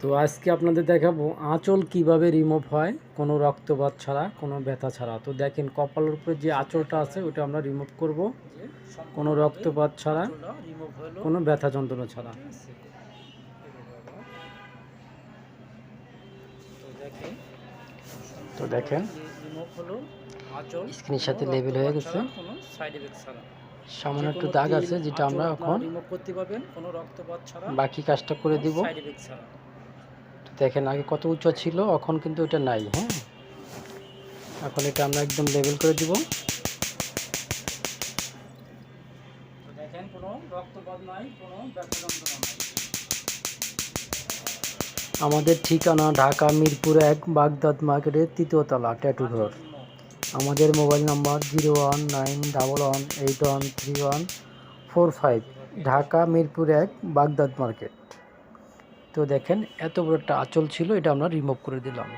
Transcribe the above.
তো আজকে আপনাদের দেখাবো আঁচল কীভাবে রিমুভ হয় কোনো রক্তপাত ছাড়া কোনো ব্যথা ছাড়া। তো দেখেন কপালের উপরে যে আঁচলটা আছে ওটা আমরা রিমুভ করব। কোনো রক্তপাত ছাড়া কোনো ব্যথা যন্ত্রণা ছাড়া। তো দেখেন স্ক্রিনের সাথে লেবেল হয়ে গেছে। সামান্য একটু দাগ আছে যেটা আমরা এখন বাকি কাজটা করে দিব সাইড এফেক্ট ছাড়া তো দেখেন আগে কত উঁচু ছিল এখন কিন্তু এটা নাই হ্যাঁ? এখন এটা আমরা একদম লেভেল করে দিব। দেখেন কোনো রক্তপাত নাই কোনো ব্যথা যন্ত্রণা নাই। আমাদের ঠিকানা ঢাকা মিরপুর এক বাগদাদ মার্কেটের তৃতীয়তলা ট্যাটু ঘর। আমাদের mobile number zero one nine double one eight one three one four five Dhaka Mirpur এক বাগদাদ মার্কেট। তো দেখেন এত বড় একটা আঁচল ছিল এটা আমরা রিমুভ করে দিলাম।